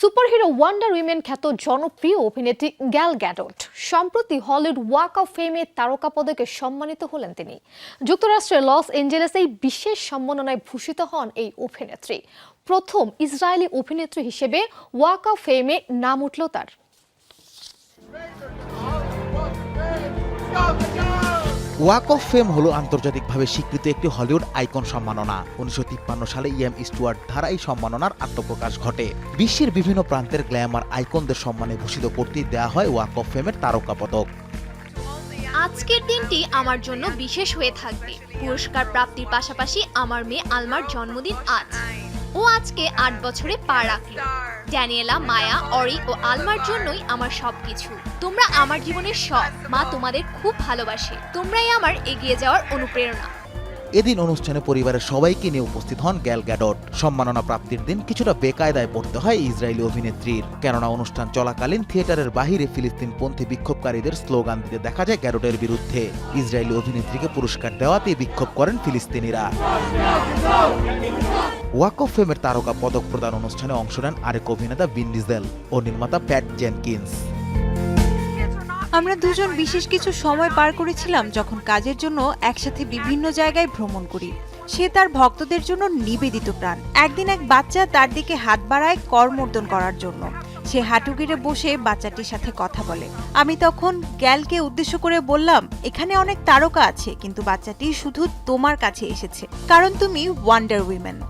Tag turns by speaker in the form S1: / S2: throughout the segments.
S1: Superhero wonder women খ্যাত জনপ্রিয় অভিনেত্রী গ্যাল গ্যাডট সম্প্রতি হলিউড ওয়াক অফ ফেমে তারকা পদকে সম্মানিত হলেন তিনি যুক্তরাষ্ট্রের লস এঞ্জেলেসে এই বিশেষ সম্মাননায় ভূষিত হন এই অভিনেত্রী প্রথম ইসরায়েলি অভিনেত্রী হিসেবে ওয়াক অফ ফেমে নাম উঠল তার
S2: ওয়াক অফ ফেম হলো আন্তর্জাতিকভাবে স্বীকৃত একটি হলিউড আইকন সম্মাননা। উনিশশো তিপ্পান্ন সালে ইএম স্টুয়ার্ট দ্বারা এই সম্মাননার আত্মপ্রকাশ ঘটে। বিশ্বের বিভিন্ন প্রান্তের গ্ল্যামার আইকনদের সম্মানে ভূষিত করতে দেওয়া হয় ওয়াক অফ ফেমের তারকা পদক।
S3: আজকের দিনটি আমার জন্য বিশেষ হয়ে থাকবে। পুরস্কার প্রাপ্তির পাশাপাশি আমার মেয়ে আলমার জন্মদিন আজ। ও আজকে আট বছরে পা রাখল। ড্যানিয়েলা, মায়া, অরি ও আলমার জন্যই আমার সবকিছু। তোমরা আমার জীবনের সব মা তোমাদের খুব ভালোবাসে। তোমরাই আমার এগিয়ে যাওয়ার অনুপ্রেরণা।
S2: এদিন অনুষ্ঠানে পরিবারের সবাইকে নিয়ে উপস্থিত হন গ্যাল গ্যাডট। সম্মাননা প্রাপ্তির দিন কিছুটা বেকায়দায় পড়তে হয় ইসরায়েলি অভিনেত্রীর। কেননা অনুষ্ঠান চলাকালীন থিয়েটারের বাহিরে ফিলিস্তিনপন্থী বিক্ষোভকারীদের স্লোগান দিতে দেখা যায় গ্যাডটের বিরুদ্ধে। ইসরায়েলি অভিনেত্রীকে পুরস্কার দেওয়াতে বিক্ষোভ করেন ফিলিস্তিনিরা। ওয়াক অফ ফেমের তারকা পদক প্রদান অনুষ্ঠানে অংশ নেন আরেক অভিনেতা বিন ডিজেল ও নির্মাতা প্যাট জেনকিন্স।
S4: আমরা দুজন বিশেষ কিছু সময় পার করেছিলাম যখন কাজের জন্য একসাথে বিভিন্ন জায়গায় ভ্রমণ করি। সে তার ভক্তদের জন্য নিবেদিত প্রাণ। একদিন এক বাচ্চা তার দিকে হাত বাড়ায় করমর্দন করার জন্য। সে হাঁটু বসে বাচ্চাটির সাথে কথা বলে। আমি তখন গ্যালকে উদ্দেশ্য করে বললাম, এখানে অনেক তারকা আছে, কিন্তু বাচ্চাটি শুধু তোমার কাছে এসেছে। কারণ তুমি Wonder Women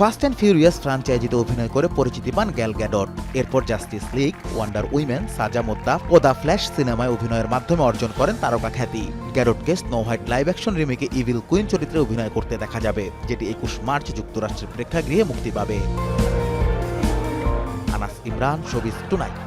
S2: Fast and Furious ফ্রাঞ্চাইজিতে অভিনয় করে পরিচিতি পান গ্যাল গ্যাডট এরপর জাস্টিস লিগ ওয়ান্ডার উইমেন সাজা মোদ্দা ও দ্য ফ্ল্যাশ সিনেমায় অভিনয়ের মাধ্যমে অর্জন করেন তারকা খ্যাতি। গ্যাডটকে স্নো হোয়াইট লাইভ অ্যাকশন রিমেকে ইভিল কুইন চরিত্রে অভিনয় করতে দেখা যাবে, যেটি একুশ মার্চ যুক্তরাষ্ট্রের প্রেক্ষাগৃহে মুক্তি পাবে। Anas Imran showbiz tonight